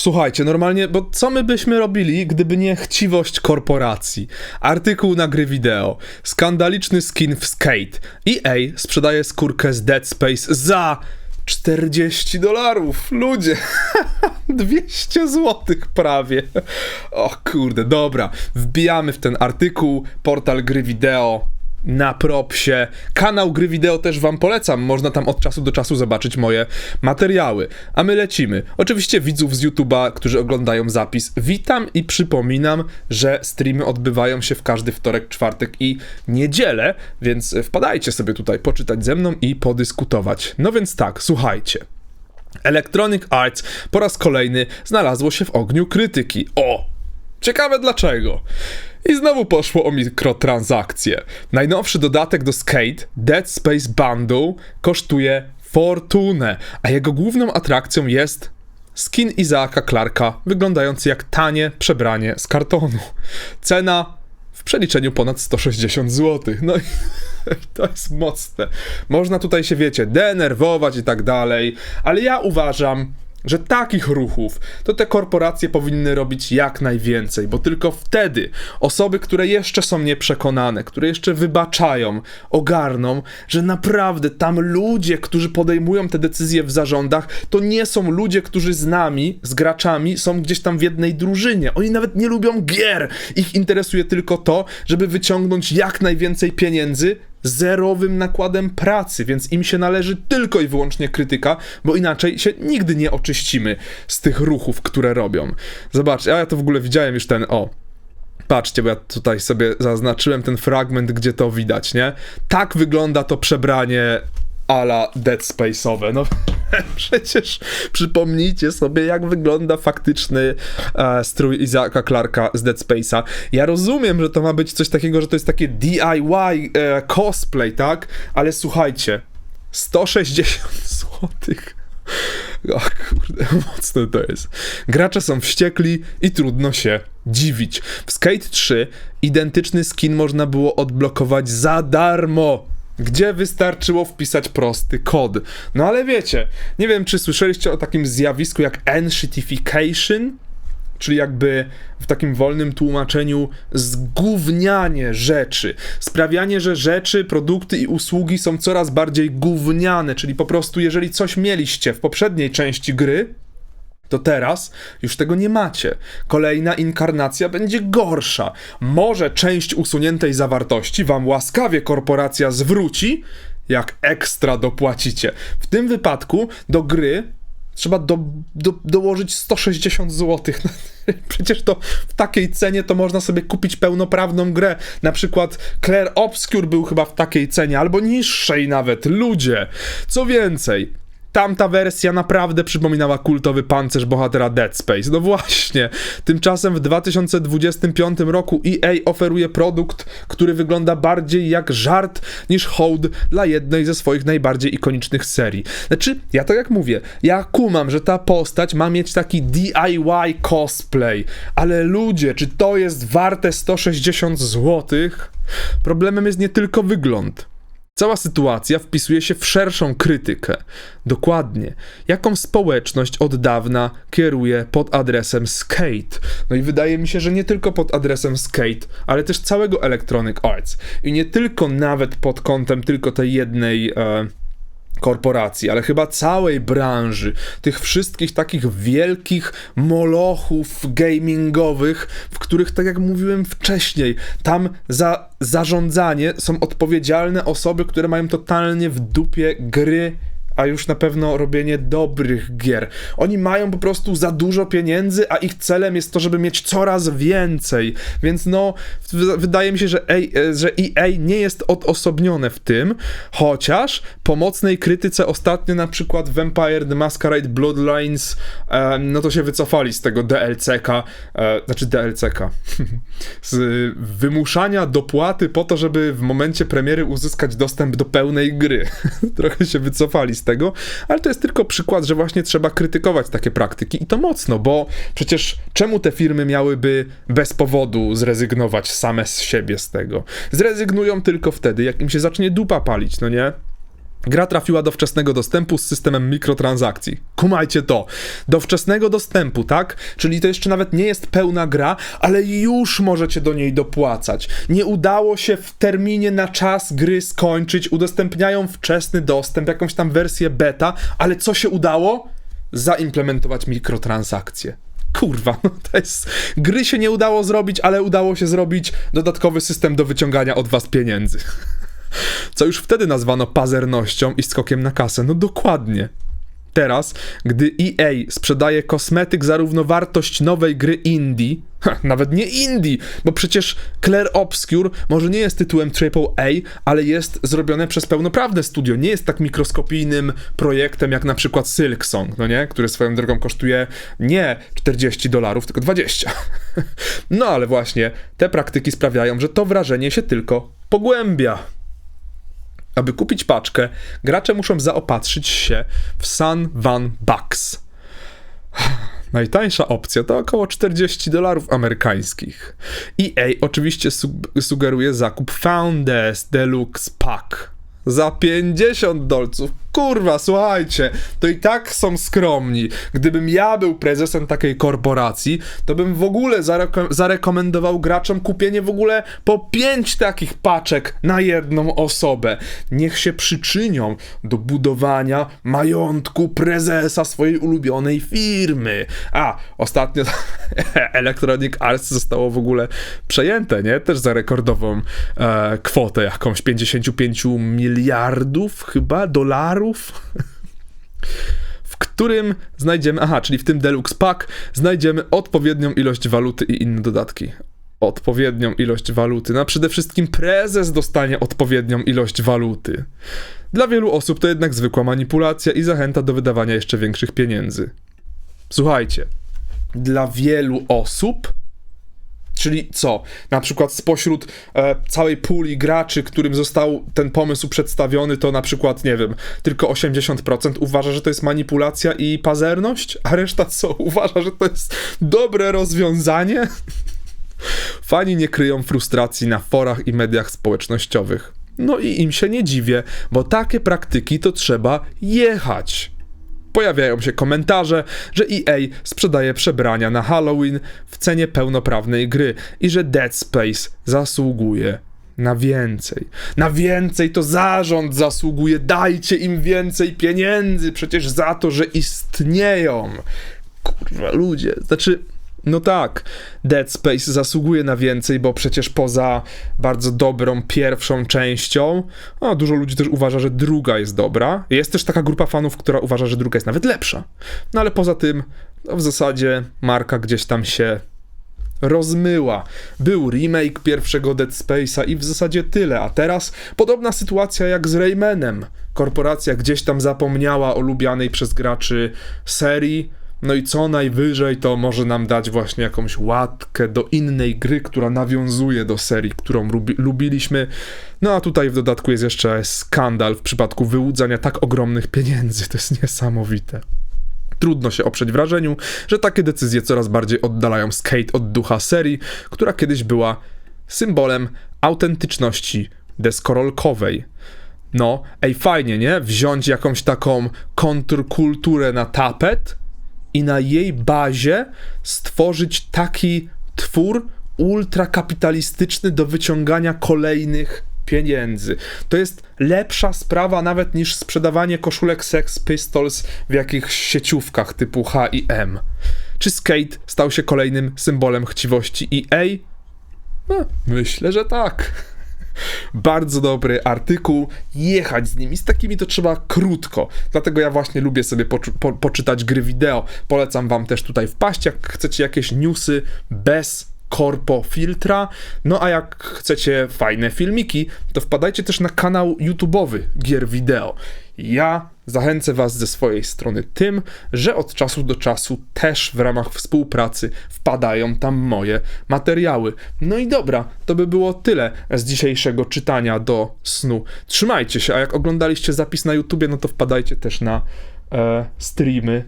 Słuchajcie, normalnie, bo co my byśmy robili, gdyby nie chciwość korporacji? Artykuł na gry wideo, skandaliczny skin w Skate. EA sprzedaje skórkę z Dead Space za 40 dolarów. Ludzie, 200 złotych prawie. O kurde, dobra, wbijamy w ten artykuł, portal gry wideo, na propsie. Kanał Gry Wideo też wam polecam. Można tam od czasu do czasu zobaczyć moje materiały. A my lecimy. Oczywiście widzów z YouTube'a, którzy oglądają zapis, witam i przypominam, że streamy odbywają się w każdy wtorek, czwartek i niedzielę, więc wpadajcie sobie tutaj poczytać ze mną i podyskutować. No więc tak, słuchajcie. Electronic Arts po raz kolejny znalazło się w ogniu krytyki. O! Ciekawe dlaczego. I znowu poszło o mikrotransakcje. Najnowszy dodatek do Skate, Dead Space Bundle, kosztuje fortunę, a jego główną atrakcją jest skin Izaaka Clarka, wyglądający jak tanie przebranie z kartonu. Cena w przeliczeniu ponad 160 zł. No i to jest mocne. Można tutaj się, wiecie, denerwować i tak dalej, ale ja uważam, że takich ruchów to te korporacje powinny robić jak najwięcej, bo tylko wtedy osoby, które jeszcze są nieprzekonane, które jeszcze wybaczają, ogarną, że naprawdę tam ludzie, którzy podejmują te decyzje w zarządach, to nie są ludzie, którzy z nami, z graczami, są gdzieś tam w jednej drużynie. Oni nawet nie lubią gier. Ich interesuje tylko to, żeby wyciągnąć jak najwięcej pieniędzy zerowym nakładem pracy, więc im się należy tylko i wyłącznie krytyka, bo inaczej się nigdy nie oczyścimy z tych ruchów, które robią. Zobaczcie, a ja to w ogóle widziałem już ten, o, Patrzcie, bo ja tutaj sobie zaznaczyłem ten fragment, gdzie to widać, nie? Tak wygląda to przebranie ala Dead Space'owe. No przecież przypomnijcie sobie, jak wygląda faktyczny e, strój Izaka Clarka z Dead Space'a. Ja rozumiem, że to ma być coś takiego, że to jest takie DIY e, cosplay, tak? Ale słuchajcie, 160 złotych. O kurde, mocne to jest. Gracze są wściekli i trudno się dziwić. W Skate 3 identyczny skin można było odblokować za darmo gdzie wystarczyło wpisać prosty kod. No ale wiecie, nie wiem, czy słyszeliście o takim zjawisku jak enshittification, czyli jakby w takim wolnym tłumaczeniu zgównianie rzeczy. Sprawianie, że rzeczy, produkty i usługi są coraz bardziej gówniane, czyli po prostu jeżeli coś mieliście w poprzedniej części gry, to teraz już tego nie macie. Kolejna inkarnacja będzie gorsza. Może część usuniętej zawartości wam łaskawie korporacja zwróci, jak ekstra dopłacicie. W tym wypadku do gry trzeba do, do, dołożyć 160 zł. Przecież to w takiej cenie to można sobie kupić pełnoprawną grę. Na przykład Claire Obscure był chyba w takiej cenie, albo niższej nawet. Ludzie. Co więcej, tamta wersja naprawdę przypominała kultowy pancerz bohatera Dead Space. No właśnie. Tymczasem w 2025 roku EA oferuje produkt, który wygląda bardziej jak żart niż hołd dla jednej ze swoich najbardziej ikonicznych serii. Znaczy, ja to jak mówię, ja kumam, że ta postać ma mieć taki DIY cosplay, ale ludzie, czy to jest warte 160 zł? Problemem jest nie tylko wygląd. Cała sytuacja wpisuje się w szerszą krytykę. Dokładnie, jaką społeczność od dawna kieruje pod adresem Skate. No i wydaje mi się, że nie tylko pod adresem Skate, ale też całego Electronic Arts. I nie tylko nawet pod kątem tylko tej jednej. E, korporacji, ale chyba całej branży, tych wszystkich takich wielkich molochów gamingowych, w których, tak jak mówiłem wcześniej, tam za zarządzanie są odpowiedzialne osoby, które mają totalnie w dupie gry a już na pewno robienie dobrych gier. Oni mają po prostu za dużo pieniędzy, a ich celem jest to, żeby mieć coraz więcej. Więc no, wydaje mi się, że, EA, że EA nie jest odosobnione w tym, chociaż po mocnej krytyce ostatnio na przykład Vampire The Masquerade Bloodlines, e, no to się wycofali z tego DLC-ka, e, znaczy DLC-ka, z wymuszania dopłaty po to, żeby w momencie premiery uzyskać dostęp do pełnej gry. Trochę się wycofali z tego, ale to jest tylko przykład, że właśnie trzeba krytykować takie praktyki i to mocno, bo przecież czemu te firmy miałyby bez powodu zrezygnować same z siebie z tego? Zrezygnują tylko wtedy, jak im się zacznie dupa palić, no nie? Gra trafiła do wczesnego dostępu z systemem mikrotransakcji. Kumajcie to. Do wczesnego dostępu, tak? Czyli to jeszcze nawet nie jest pełna gra, ale już możecie do niej dopłacać. Nie udało się w terminie na czas gry skończyć, udostępniają wczesny dostęp, jakąś tam wersję beta, ale co się udało? Zaimplementować mikrotransakcje. Kurwa, no to jest. Gry się nie udało zrobić, ale udało się zrobić dodatkowy system do wyciągania od was pieniędzy. Co już wtedy nazwano pazernością i skokiem na kasę. No dokładnie. Teraz, gdy EA sprzedaje kosmetyk za równowartość nowej gry indie, ha, nawet nie indie, bo przecież Claire Obscure może nie jest tytułem AAA, ale jest zrobione przez pełnoprawne studio. Nie jest tak mikroskopijnym projektem jak na przykład Silksong, no nie? Który swoją drogą kosztuje nie 40 dolarów, tylko 20. No ale właśnie, te praktyki sprawiają, że to wrażenie się tylko pogłębia. Aby kupić paczkę, gracze muszą zaopatrzyć się w Sun Van Bucks. Najtańsza opcja to około 40 dolarów amerykańskich. EA oczywiście su- sugeruje zakup Founders Deluxe Pack za 50 dolców. Kurwa, słuchajcie, to i tak są skromni. Gdybym ja był prezesem takiej korporacji, to bym w ogóle zareko- zarekomendował graczom kupienie w ogóle po 5 takich paczek na jedną osobę. Niech się przyczynią do budowania majątku prezesa swojej ulubionej firmy. A, ostatnio Electronic Arts zostało w ogóle przejęte, nie? Też za rekordową e, kwotę, jakąś 55 miliardów chyba dolarów w którym znajdziemy, aha, czyli w tym Deluxe Pack znajdziemy odpowiednią ilość waluty i inne dodatki. Odpowiednią ilość waluty. No przede wszystkim prezes dostanie odpowiednią ilość waluty. Dla wielu osób to jednak zwykła manipulacja i zachęta do wydawania jeszcze większych pieniędzy. Słuchajcie, dla wielu osób Czyli co? Na przykład spośród e, całej puli graczy, którym został ten pomysł przedstawiony, to na przykład, nie wiem, tylko 80% uważa, że to jest manipulacja i pazerność, a reszta co? Uważa, że to jest dobre rozwiązanie? Fani nie kryją frustracji na forach i mediach społecznościowych. No i im się nie dziwię, bo takie praktyki to trzeba jechać. Pojawiają się komentarze, że EA sprzedaje przebrania na Halloween w cenie pełnoprawnej gry i że Dead Space zasługuje na więcej. Na więcej to zarząd zasługuje. Dajcie im więcej pieniędzy przecież za to, że istnieją. Kurwa, ludzie. Znaczy, no tak, Dead Space zasługuje na więcej, bo przecież poza bardzo dobrą pierwszą częścią, a dużo ludzi też uważa, że druga jest dobra. Jest też taka grupa fanów, która uważa, że druga jest nawet lepsza. No ale poza tym, no w zasadzie marka gdzieś tam się rozmyła. Był remake pierwszego Dead Space'a i w zasadzie tyle, a teraz podobna sytuacja jak z Raymanem. Korporacja gdzieś tam zapomniała o lubianej przez graczy serii, no i co najwyżej to może nam dać właśnie jakąś łatkę do innej gry, która nawiązuje do serii, którą lubi, lubiliśmy. No a tutaj w dodatku jest jeszcze skandal w przypadku wyłudzania tak ogromnych pieniędzy. To jest niesamowite. Trudno się oprzeć wrażeniu, że takie decyzje coraz bardziej oddalają Skate od ducha serii, która kiedyś była symbolem autentyczności deskorolkowej. No, ej, fajnie, nie? Wziąć jakąś taką kontrkulturę na tapet i na jej bazie stworzyć taki twór ultrakapitalistyczny do wyciągania kolejnych pieniędzy. To jest lepsza sprawa nawet niż sprzedawanie koszulek Sex Pistols w jakichś sieciówkach typu H&M. Czy Skate stał się kolejnym symbolem chciwości EA? No, myślę, że tak. Bardzo dobry artykuł, jechać z nimi. Z takimi to trzeba krótko. Dlatego ja właśnie lubię sobie poczu- po, poczytać gry wideo. Polecam wam też tutaj wpaść, jak chcecie jakieś newsy bez korpo filtra. No a jak chcecie fajne filmiki, to wpadajcie też na kanał YouTube'owy Gier Wideo. Ja zachęcę Was ze swojej strony tym, że od czasu do czasu też w ramach współpracy wpadają tam moje materiały. No i dobra, to by było tyle z dzisiejszego czytania do snu. Trzymajcie się, a jak oglądaliście zapis na YouTubie, no to wpadajcie też na e, streamy